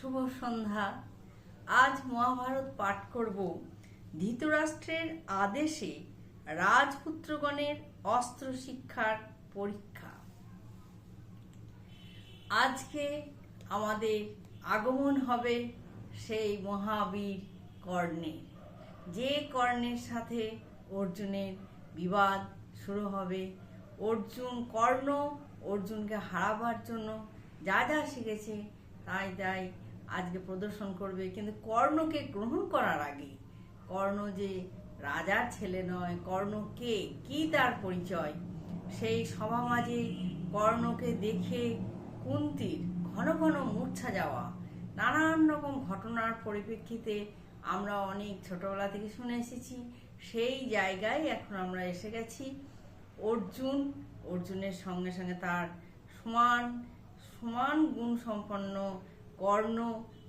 শুভ সন্ধ্যা। আজ মহাভারত পাঠ করব ধৃতরাষ্ট্রের আদেশে রাজপুত্রগণের অস্ত্র শিক্ষার পরীক্ষা। আজকে আমাদের আগমন হবে সেই মহাবীর কর্ণের যে কর্ণের সাথে অর্জুনের বিবাদ শুরু হবে। অর্জুন কর্ণ, অর্জুনকে হারাবার জন্য যা যা শিখেছে, তাই তাই আজকে প্রদর্শন করবে, কিন্তু কর্ণকে গ্রহণ করার আগে, কর্ণ যে রাজার ছেলে নয়, কর্ণ কে? কি তার পরিচয়? সেই সভা মাঝে কর্ণকে দেখে কুন্তির ঘন ঘন মূর্ছা যাওয়া, নানান রকম ঘটনার পরিপ্রেক্ষিতে আমরা অনেক ছোটবেলা থেকে শুনে এসেছি, সেই জায়গায় এখন আমরা এসে গেছি। অর্জুন, অর্জুনের সঙ্গে সঙ্গে তার সমান সমান গুণ সম্পন্ন কর্ণ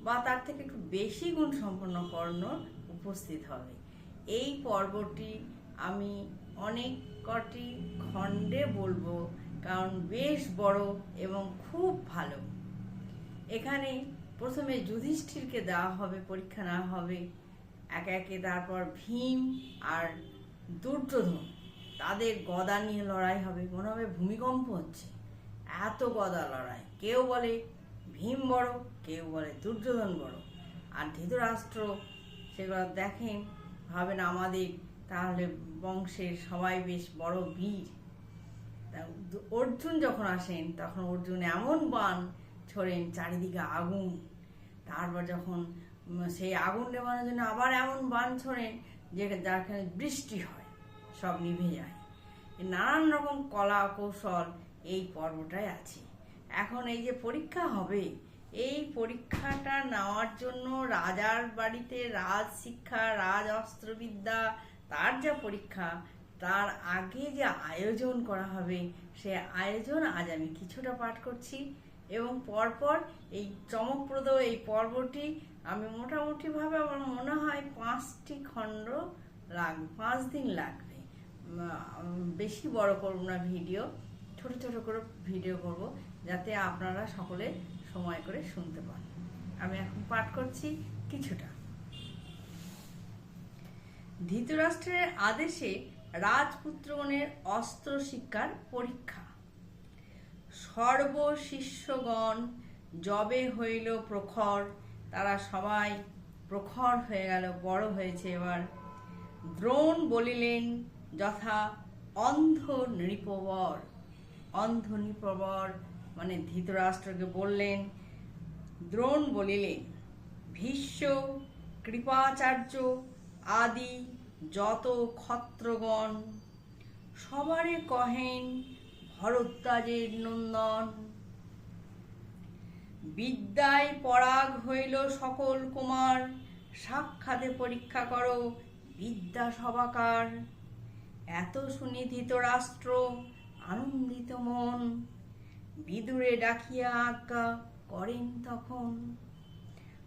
বা তার থেকে একটু বেশি গুণ সম্পন্ন কর্ণ উপস্থিত হবে। এই পর্বটি আমি অনেক কটি খণ্ডে বলব কারণ বেশ বড় এবং খুব ভালো। এখানে প্রথমে যুধিষ্ঠিরকে দেওয়া হবে, পরীক্ষা নেওয়া হবে। একে একে তারপর ভীম আর দুর্যোধন, তাদের গদা নিয়ে লড়াই হবে। মনে হবে ভূমিকম্প হচ্ছে। এত গদা লড়াই। কেউ বলে ভীম বড়, কেউ বলে দুর্যোধন বড়। আর ধৃতরাষ্ট্র সেগুলো দেখেন, ভাবেন আমাদের তাহলে বংশের সবাই বেশ বড় বীর। অর্জুন যখন আসেন, তখন অর্জুন এমন বান ছোড়েন চারিদিকে আগুন। তারপর যখন সেই আগুন নেবানোর জন্য আবার এমন বান ছোড়েন যে যাখানে বৃষ্টি হয়, সব নিভে যায়। নানান রকম কলা কৌশল এই পর্বটায় আছে। এখন এই যে পরীক্ষা হবে, এই পরীক্ষাটা নেওয়ার জন্য রাজার বাড়িতে রাজ শিক্ষা, রাজ অস্ত্রবিদ্যা, তার যা পরীক্ষা, তার আগে যে আয়োজন করা হবে, সে আয়োজন আজ আমি কিছুটা পাঠ করছি এবং পরপর এই চমকপ্রদ এই পর্বটি আমি মোটামুটিভাবে আমার মনে হয় পাঁচটি খণ্ড লাগবে পাঁচ দিন লাগবে। বেশি বড় করব না ভিডিও, ছোট ছোট করে ভিডিও করব। যাতে আপনারা সকলে সময় করে শুনতে পান। আমি এখন পাঠ করছি কিছুটা। ধৃতরাষ্ট্রের আদেশে রাজপুত্রগণের অস্ত্র শিক্ষার পরীক্ষা। সর্বশিষ্যগণ জবে হইল প্রখর, তারা সবাই প্রখর হয়ে গেল, বড় হয়েছে এবার। দ্রোণ বলিলেন, যথা অন্ধ নৃপবর অন্ধ নৃপবর মানে ধৃতরাষ্ট্রকে বললেন, দ্রোণ বলিলেন, ভীষ্ম, কৃপাচার্য আদি যত ক্ষত্রগণ, সবারে কহেন ভরদ্বাজের নন্দন। বিদ্যায় পরাগ হইল সকল কুমার, সাক্ষাতে পরীক্ষা করো বিদ্যা সভাকার। এত শুনি ধৃতরাষ্ট্র, আনন্দিত মন। বিদুরে ডাকিয়া আজ্ঞা করেন তখন।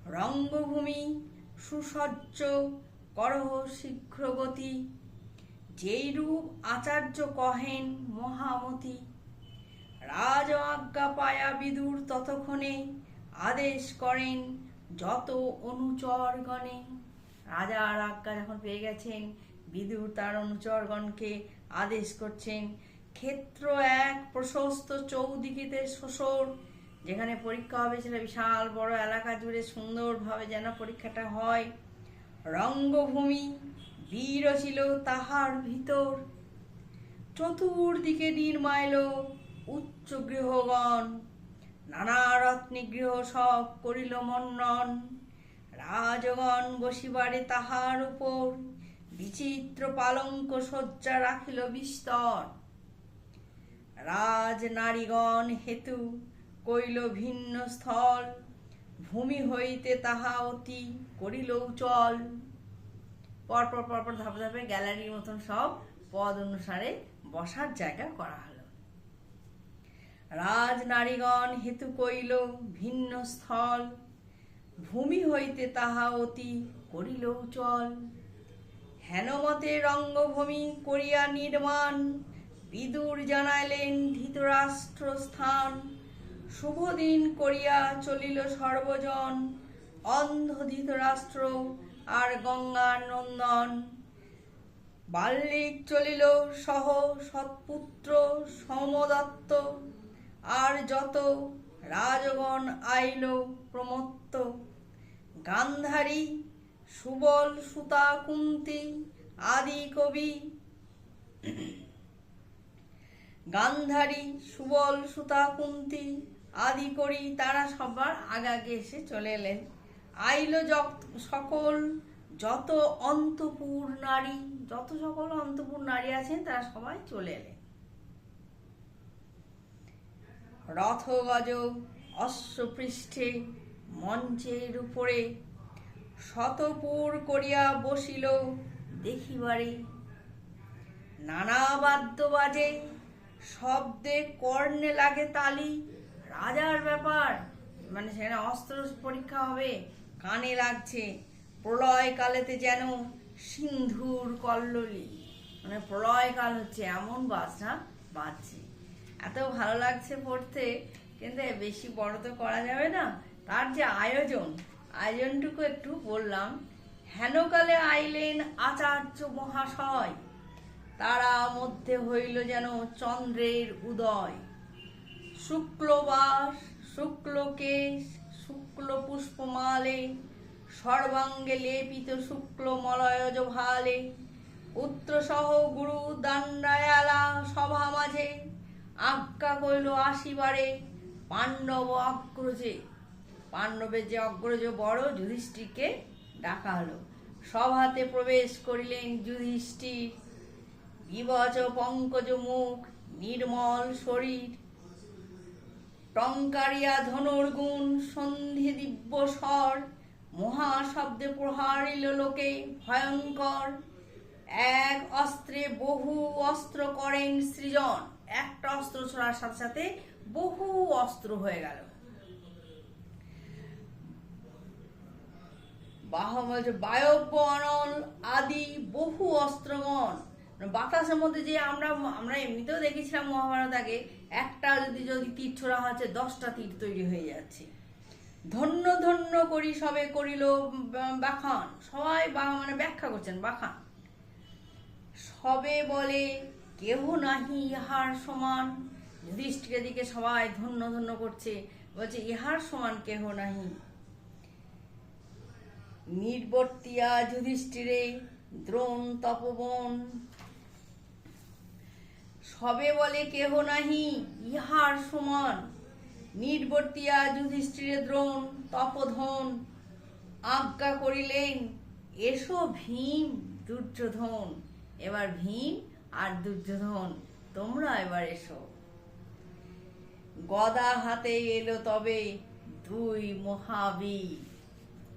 রঙ্গভূমি সুসজ্জ, করহ শীঘ্রগতি যেই রূপ আচার্য কহেন মহামতি। রাজ আজ্ঞা পায়া বিদুর ততক্ষণে আদেশ করেন যত অনুচরগণে। রাজার আজ্ঞা যখন পেয়ে গেছেন, বিদুর তার অনুচরগণকে আদেশ করছেন ক্ষেত্র এক, প্রশস্ত চৌদিকিতে শোষর যেখানে পরীক্ষা হবে সেটা বিশাল বড় এলাকা জুড়ে সুন্দরভাবে যেন পরীক্ষাটা হয়। রঙ্গভূমি বীর ছিল তাহার ভিতর। চতুর্দিকে নির্মাইল উচ্চ গৃহগণ। নানা রত্নিগৃহ সব করিল মন্নন। রাজগণ বসিবারে তাহার উপর। বিচিত্র পালঙ্ক শয্যা রাখিল বিস্তর। রাজ নারীগণ হেতু কইল ভিন্ন স্থল। ভূমি হইতে তাহা অতি করিল চল। পরপর পরপর ধাপে ধাপে গ্যালারির মতন সব পদ অনুসারে বসার জায়গা করা হলো। রাজ নারীগণ হেতু কইল ভিন্ন স্থল। ভূমি হইতে তাহা অতি করিল চল। হেনমতে রঙ্গভূমি করিয়া নির্মাণ বিদুর জানাইলেন ধৃতরাষ্ট্র স্থান শুভ দিন করিয়া চলিল সর্বজন, অন্ধ রাষ্ট্র আর গঙ্গার নন্দন। বাল্মিক চলিল সহ সৎপুত্র, সমদত্ত, আর যত রাজগণ আইল প্রমত্ত। গান্ধারী, সুবল সুতা কুন্তি, আদি কবি। গান্ধারী, সুবল, সুতা, কুন্তি আদি করি তারা সবার আগে আগে এসে চলে এলেন। আইল সকল যত অন্তপুর নারী, যত সকল অন্তপুর নারী আছেন তারা সবাই চলে এলেন। রথগজ, অশ্বপৃষ্ঠে মঞ্চের উপরে শতপুর করিয়া বসিল দেখিবারে। নানা বাদ্য বাজে শব্দে কর্ণে লাগে তালি। রাজার ব্যাপার। মানে সেখানে অস্ত্র পরীক্ষা হবে। কানে লাগছে প্রলয় কালেতে যেন সিন্ধুর কল্লোলি। মানে প্রলয় কাল হচ্ছে এমন বাজনা বাজছে। এত ভালো লাগছে পড়তে, কিন্তু বেশি বড় তো করা যাবে না। তার যে আয়োজন, আয়োজনটুকু একটু বললাম। হেনকালে আইলেন আচার্য মহাশয়। তারা মধ্যে হইল যেন চন্দ্রের উদয়। শুক্লবাস, শুক্লকেশ শুক্ল পুষ্পমালে সর্বাঙ্গে লেপিত শুক্ল মলয়জ ভালে পুত্র গুরু দাণ্ডায়ালা সভা মাঝে আজ্ঞা কইল আসিবারে পাণ্ডব অগ্রজে। পাণ্ডবের যে অগ্রজ বড়, যুধিষ্ঠিরকে ডাকা হলো। সভাতে প্রবেশ করিলেন যুধিষ্ঠির। বিবচ পঙ্কজ মুখ নির্মল শরীর। টঙ্কারিয়া ধনুর্গুণ সন্ধি দিব্য স্বর, মহাশব্দে প্রহারিল লোকে ভয়ঙ্কর। এক অস্ত্রে বহু অস্ত্র করেন সৃজন। একটা অস্ত্র ছোড়ার সাথে সাথে বহু অস্ত্র হয়ে গেল। বাহবজ বায়ব্য অনল, আদি বহু অস্ত্রগণ বাতাসের মধ্যে যে আমরা আমরা এমনিতেও দেখেছিলাম মহাভারত আগে, একটা যদি যদি তীর ছোড়া হচ্ছে দশটা তীর তৈরি হয়ে যাচ্ছে। ধন্য ধন্য করি সবে করিল বাখান। সবাই বা মানে ব্যাখ্যা করছেন, বাখান। সবে বলে কেহ নাহি ইহার সমান। যুধিষ্ঠিকের দিকে সবাই ধন্য ধন্য করছে। বলছে, ইহার সমান কেহ নাহি। নির্বর্তিয়া যুধিষ্ঠিরে, দ্রোণ তপবন। সবে বলে কেহ নাহি, ইহার সমান। নির্বর্তিয়া যুধিষ্ঠিরে দ্রোণ, তপধন, আজ্ঞা করিলেন, এসো ভীম দুর্যোধন। এবার ভীম আর দুর্যোধন, তোমরা এবার এসো। গদা হাতে এলো তবে দুই মহাবীর।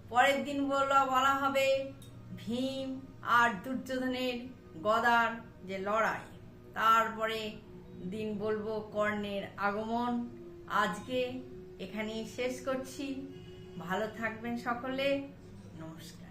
পরের দিন বলা বলা হবে, ভীম আর দুর্যোধনের গদার যে লড়াই। তারপরে দিন বলব কর্ণের আগমন। আজকে এখানেই শেষ করছি। ভালো থাকবেন সকলে। নমস্কার।